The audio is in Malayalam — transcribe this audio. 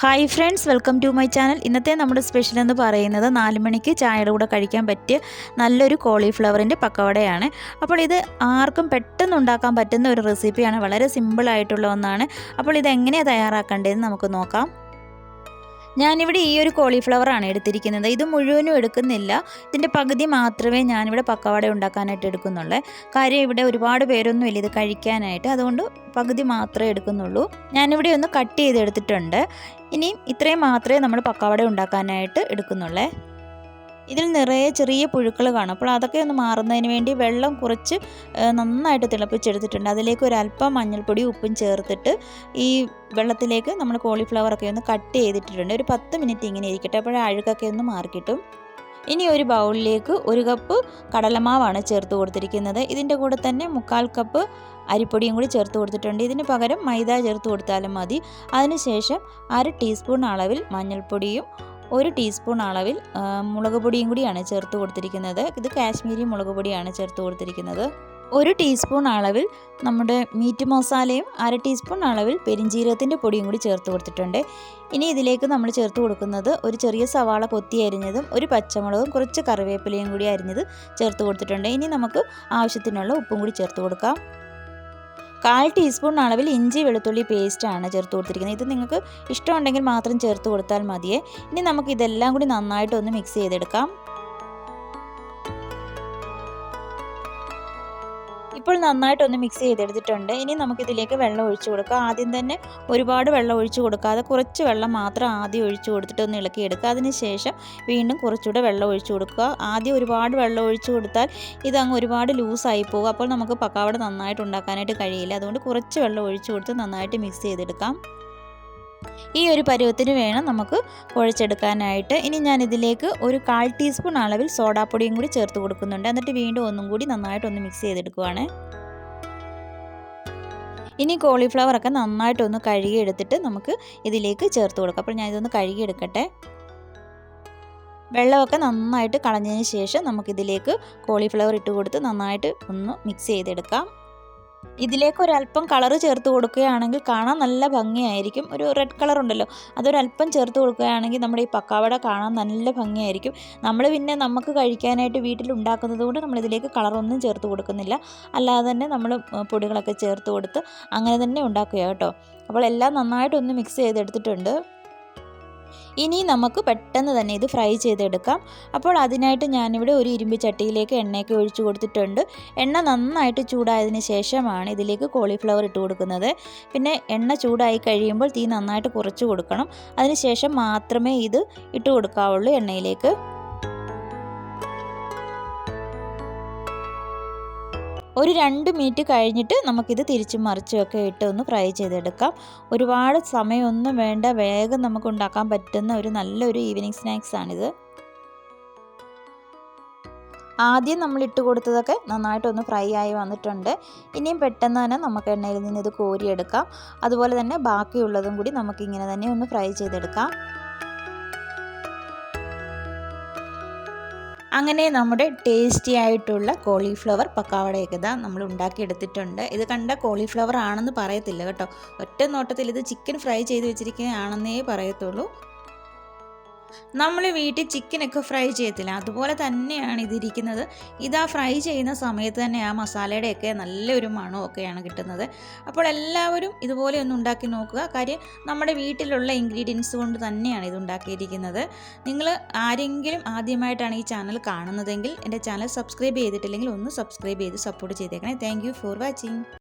Hi friends welcome to my channel ഇന്നത്തെ നമ്മുടെ സ്പെഷ്യൽ എന്ന് പറയുന്നത് നാല് മണിക്ക് ചായയുടെ കൂടെ കഴിക്കാൻ പറ്റിയ നല്ലൊരു കോളിഫ്ലവറിന്റെ പക്കവടയാണ്. അപ്പോൾ ഇത് ആർക്കും പെട്ടെന്ന് ഉണ്ടാക്കാൻ പറ്റുന്ന ഒരു റെസിപ്പിയാണ് വളരെ സിമ്പിളായിട്ടുള്ള ഒന്നാണ്. അപ്പോൾ ഇത് എങ്ങനെയാണ് തയ്യാറാക്കേണ്ടതെന്ന് നമുക്ക് നോക്കാം. ഞാനിവിടെ ഈ ഒരു കോളിഫ്ലവർ ആണ് എടുത്തിരിക്കുന്നത്. ഇത് മുഴുവനും എടുക്കുന്നില്ല. ഇതിന്റെ പകുതി മാത്രമേ ഞാനിവിടെ പക്കവട ഉണ്ടാക്കാനായിട്ട് എടുക്കുന്നുള്ളൂ. കാര്യം ഇവിടെ ഒരുപാട് പേരൊന്നുമില്ല ഇത് കഴിക്കാനായിട്ട്. അതുകൊണ്ട് പകുതി മാത്രമേ എടുക്കുന്നുള്ളൂ. ഞാനിവിടെ ഒന്ന് കട്ട് ചെയ്തെടുത്തിട്ടുണ്ട്. ഇനിയും ഇത്രയും മാത്രമേ നമ്മൾ പക്കവട ഉണ്ടാക്കാനായിട്ട് എടുക്കുന്നുള്ളേ. ഇതിൽ നിറയെ ചെറിയ പുഴുക്കൾ കാണും. അപ്പോൾ അതൊക്കെ ഒന്ന് മാറുന്നതിന് വേണ്ടി വെള്ളം കുറച്ച് നന്നായിട്ട് തിളപ്പിച്ചെടുത്തിട്ടുണ്ട്. അതിലേക്ക് ഒരു അല്പം മഞ്ഞൾപ്പൊടി ഉപ്പും ചേർത്തിട്ട് ഈ വെള്ളത്തിലേക്ക് നമ്മൾ കോളിഫ്ലവറൊക്കെ ഒന്ന് കട്ട് ചെയ്തിട്ടിട്ടുണ്ട്. ഒരു പത്ത് മിനിറ്റ് ഇങ്ങനെ ഇരിക്കട്ടെ. അപ്പോഴേ അഴുക്കൊക്കെ ഒന്ന് മാറിക്കിട്ടും. ഇനി ഒരു ബൗളിലേക്ക് ഒരു കപ്പ് കടലമാവാണ് ചേർത്ത് കൊടുത്തിരിക്കുന്നത്. ഇതിന്റെ കൂടെ തന്നെ മുക്കാൽ കപ്പ് അരിപ്പൊടിയും കൂടി ചേർത്ത് കൊടുത്തിട്ടുണ്ട്. ഇതിന് പകരം മൈദ ചേർത്ത് കൊടുത്താലും മതി. അതിനുശേഷം അര ടീസ്പൂൺ അളവിൽ മഞ്ഞൾപ്പൊടിയും ഒരു ടീസ്പൂൺ അളവിൽ മുളക് പൊടിയും കൂടിയാണ് ചേർത്ത് കൊടുത്തിരിക്കുന്നത്. ഇത് കാശ്മീരി മുളക് പൊടിയാണ് ചേർത്ത് കൊടുത്തിരിക്കുന്നത്. ഒരു ടീസ്പൂൺ അളവിൽ നമ്മുടെ മീറ്റ് മസാലയും അര ടീസ്പൂൺ അളവിൽ പെരിഞ്ചീരകത്തിന്റെ പൊടിയും കൂടി ചേർത്ത് കൊടുത്തിട്ടുണ്ട്. ഇനി ഇതിലേക്ക് നമ്മൾ ചേർത്ത് കൊടുക്കുന്നത് ഒരു ചെറിയ സവാള കൊത്തി അരിഞ്ഞതും ഒരു പച്ചമുളകും കുറച്ച് കറിവേപ്പിലയും കൂടി അരിഞ്ഞത് ചേർത്ത് കൊടുത്തിട്ടുണ്ട്. ഇനി നമുക്ക് ആവശ്യത്തിനുള്ള ഉപ്പും കൂടി ചേർത്ത് കൊടുക്കാം. കാൽ ടീസ്പൂൺ അളവിൽ ഇഞ്ചി വെളുത്തുള്ളി പേസ്റ്റാണ് ചേർത്ത് കൊടുത്തിരിക്കുന്നത്. ഇത് നിങ്ങൾക്ക് ഇഷ്ടമുണ്ടെങ്കിൽ മാത്രം ചേർത്ത് കൊടുത്താൽ മതിയേ. ഇനി നമുക്ക് ഇതെല്ലാം കൂടി നന്നായിട്ടൊന്ന് മിക്സ് ചെയ്തെടുക്കാം. ഇപ്പോൾ നന്നായിട്ടൊന്ന് മിക്സ് ചെയ്തെടുത്തിട്ടുണ്ട്. ഇനി നമുക്കിതിലേക്ക് വെള്ളം ഒഴിച്ചു കൊടുക്കാം. ആദ്യം തന്നെ ഒരുപാട് വെള്ളം ഒഴിച്ചു കൊടുക്കാതെ കുറച്ച് വെള്ളം മാത്രം ആദ്യം ഒഴിച്ചു കൊടുത്തിട്ട് ഒന്ന് ഇളക്കിയെടുക്കുക അതിനുശേഷം വീണ്ടും കുറച്ചുകൂടെ വെള്ളം ഒഴിച്ചു കൊടുക്കുക. ആദ്യം ഒരുപാട് വെള്ളം ഒഴിച്ചു കൊടുത്താൽ ഇതങ്ങ് ഒരുപാട് ലൂസായി പോകും. അപ്പോൾ നമുക്ക് പക്കാവട നന്നായിട്ട് ഉണ്ടാക്കാനായിട്ട് കഴിയില്ല. അതുകൊണ്ട് കുറച്ച് വെള്ളം ഒഴിച്ചു കൊടുത്ത് നന്നായിട്ട് മിക്സ് ചെയ്തെടുക്കാം. ഈ ഒരു പരുവത്തിന് വേണം നമുക്ക് കുഴച്ചെടുക്കാനായിട്ട്. ഇനി ഞാൻ ഇതിലേക്ക് ഒരു കാൽ ടീസ്പൂൺ അളവിൽ സോഡാപ്പൊടിയും കൂടി ചേർത്ത് കൊടുക്കുന്നുണ്ട്. എന്നിട്ട് വീണ്ടും ഒന്നും കൂടി നന്നായിട്ടൊന്ന് മിക്സ് ചെയ്തെടുക്കുവാണ്. ഇനി കോളിഫ്ലവർ ഒക്കെ നന്നായിട്ടൊന്ന് കഴുകിയെടുത്തിട്ട് നമുക്ക് ഇതിലേക്ക് ചേർത്ത് കൊടുക്കാം. അപ്പോൾ ഞാൻ ഇതൊന്ന് കഴുകിയെടുക്കട്ടെ. വെള്ളമൊക്കെ നന്നായിട്ട് കളഞ്ഞതിന് ശേഷം നമുക്കിതിലേക്ക് കോളിഫ്ലവർ ഇട്ട് കൊടുത്ത് നന്നായിട്ട് ഒന്ന് മിക്സ് ചെയ്തെടുക്കാം. ഇതിലേക്ക് ഒരല്പം കളർ ചേർത്ത് കൊടുക്കുകയാണെങ്കിൽ കാണാൻ നല്ല ഭംഗിയായിരിക്കും. ഒരു റെഡ് കളർ ഉണ്ടല്ലോ അതൊരല്പം ചേർത്ത് കൊടുക്കുകയാണെങ്കിൽ നമ്മുടെ ഈ പക്കാവട കാണാൻ നല്ല ഭംഗിയായിരിക്കും. നമ്മൾ പിന്നെ നമുക്ക് കഴിക്കാനായിട്ട് വീട്ടിൽ ഉണ്ടാക്കുന്നത് കൊണ്ട് നമ്മളിതിലേക്ക് കളറൊന്നും ചേർത്ത് കൊടുക്കുന്നില്ല. അല്ലാതെ തന്നെ നമ്മൾ പൊടികളൊക്കെ ചേർത്ത് കൊടുത്ത് അങ്ങനെ തന്നെ ഉണ്ടാക്കുക കേട്ടോ. അപ്പോൾ എല്ലാം നന്നായിട്ടൊന്ന് മിക്സ് ചെയ്തെടുത്തിട്ടുണ്ട്. ഇനി നമുക്ക് പെട്ടെന്ന് തന്നെ ഇത് ഫ്രൈ ചെയ്തെടുക്കാം. അപ്പോൾ അതിനായിട്ട് ഞാനിവിടെ ഒരു ഇരുമ്പ് ചട്ടിയിലേക്ക് എണ്ണയൊക്കെ ഒഴിച്ചു കൊടുത്തിട്ടുണ്ട്. എണ്ണ നന്നായിട്ട് ചൂടായതിന് ശേഷമാണ് ഇതിലേക്ക് കോളിഫ്ലവർ ഇട്ട് കൊടുക്കുന്നത്. പിന്നെ എണ്ണ ചൂടായി കഴിയുമ്പോൾ തീ നന്നായിട്ട് കുറച്ച് കൊടുക്കണം. അതിന് മാത്രമേ ഇത് ഇട്ട് കൊടുക്കാവുള്ളൂ എണ്ണയിലേക്ക്. ഒരു രണ്ട് മിനിറ്റ് കഴിഞ്ഞിട്ട് നമുക്കിത് തിരിച്ചും മറിച്ചുമൊക്കെ ഇട്ട് ഒന്ന് ഫ്രൈ ചെയ്തെടുക്കാം. ഒരുപാട് സമയമൊന്നും വേണ്ട. വേഗം നമുക്ക് ഉണ്ടാക്കാൻ പറ്റുന്ന ഒരു നല്ലൊരു ഈവനിങ് സ്നാക്സാണിത് ആദ്യം നമ്മൾ ഇട്ട് കൊടുത്തതൊക്കെ നന്നായിട്ടൊന്ന് ഫ്രൈ ആയി വന്നിട്ടുണ്ട്. ഇനിയും പെട്ടെന്ന് തന്നെ നമുക്ക് എണ്ണയിൽ നിന്ന് ഇത് കോരിയെടുക്കാം. അതുപോലെ തന്നെ ബാക്കിയുള്ളതും കൂടി നമുക്കിങ്ങനെ തന്നെ ഒന്ന് ഫ്രൈ ചെയ്തെടുക്കാം. അങ്ങനെ നമ്മുടെ ടേസ്റ്റി ആയിട്ടുള്ള കോളിഫ്ലവർ പക്കാവടയൊക്കെ ഇതാ നമ്മൾ ഉണ്ടാക്കിയെടുത്തിട്ടുണ്ട്. ഇത് കണ്ട കോളിഫ്ലവർ ആണെന്ന് പറയത്തില്ല കേട്ടോ. ഒറ്റ നോട്ടത്തിൽ ഇത് ചിക്കൻ ഫ്രൈ ചെയ്ത് വെച്ചിരിക്കുന്നതാണെന്നേ പറയത്തുള്ളൂ. നമ്മൾ വീട്ടിൽ ചിക്കനൊക്കെ ഫ്രൈ ചെയ്യത്തില്ല. അതുപോലെ തന്നെയാണ് ഇതിരിക്കുന്നത്. ഇതാ ഫ്രൈ ചെയ്യുന്ന സമയത്ത് തന്നെ ആ മസാലയുടെയൊക്കെ നല്ലൊരു മണമൊക്കെയാണ് കിട്ടുന്നത്. അപ്പോൾ എല്ലാവരും ഇതുപോലെ ഒന്ന് ഉണ്ടാക്കി നോക്കുക. കാര്യം നമ്മുടെ വീട്ടിലുള്ള ഇൻഗ്രീഡിയൻസ് കൊണ്ട് തന്നെയാണ് ഇത് ഉണ്ടാക്കിയിരിക്കുന്നത്. നിങ്ങൾ ആരെങ്കിലും ആദ്യമായിട്ടാണ് ഈ ചാനൽ കാണുന്നതെങ്കിൽ എന്റെ ചാനൽ സബ്സ്ക്രൈബ് ചെയ്തിട്ടില്ലെങ്കിൽ ഒന്ന് സബ്സ്ക്രൈബ് ചെയ്ത് സപ്പോർട്ട് ചെയ്തേക്കണേ. Thank for watching